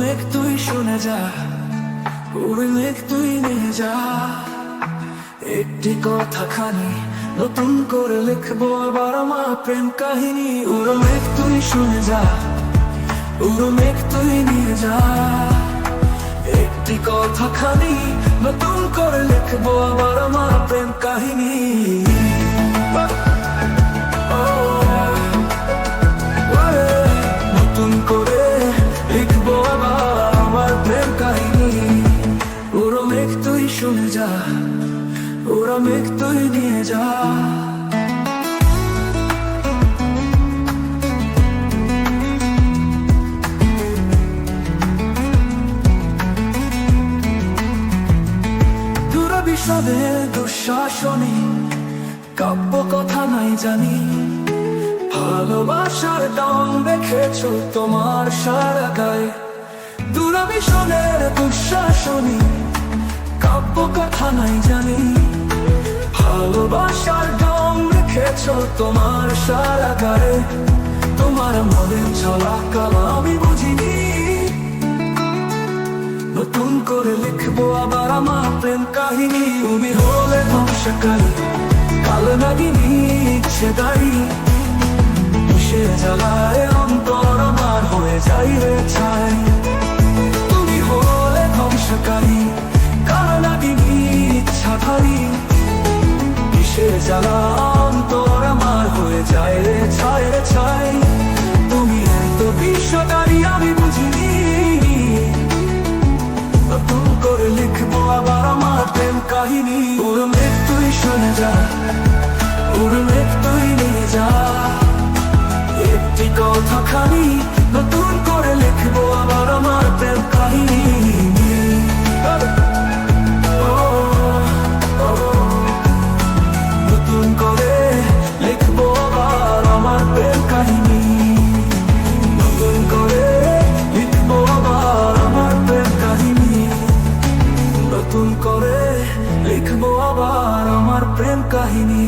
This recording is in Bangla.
মেঘ তুই শুনে যা মেঘ তুই নিয়ে যা। একটি কথা খানি নতুন করে লিখব আবার আমার প্রেম কাহিনী। উড়ো মেঘ তুই শুনে যা উড়ো মেঘ তুই নিয়ে যা। একটি কথা খানি নতুন করে লিখব আবার আমার প্রেম কাহিনী। মেঘ তুই শুনে যা পুরো মেঘ নিয়ে যা। দুরবিষদে দুঃশাসনে কাব্য কথা নাই জানি। ভালোবাসার দম রেখেছ তোমার সারা গায়ে দুরবিষণের দুঃশাসনী কথা নাই জানি। ভালোবাসার দম রেখেছ তোমার সারা গায়ে তোমার মনে চলা কালা আমি বুঝিনি। নতুন করে লিখব আবার আমার প্রেম কাহিনী। তুমি হলে ধ্বংসকারী, কালো নাগিনী ইচ্ছে দায়ী সে জ্বালায় অন্তর জ্বালা, অন্তর আমার হয়ে যায় রে, ছাই রে, ছাই। তুমি এত বিশ্বকারী, আমি বুঝিনি। নতুন করে লিখব আবার আমার প্রেম কাহিনী। পুরো মেঘ তুই শুনে যা পুরো মেঘ তুই নিয়ে যা। একটি কথা খানি নতুন করে লিখব আবার আমার প্রেম কাহিনী। প্রেম কাহিনী।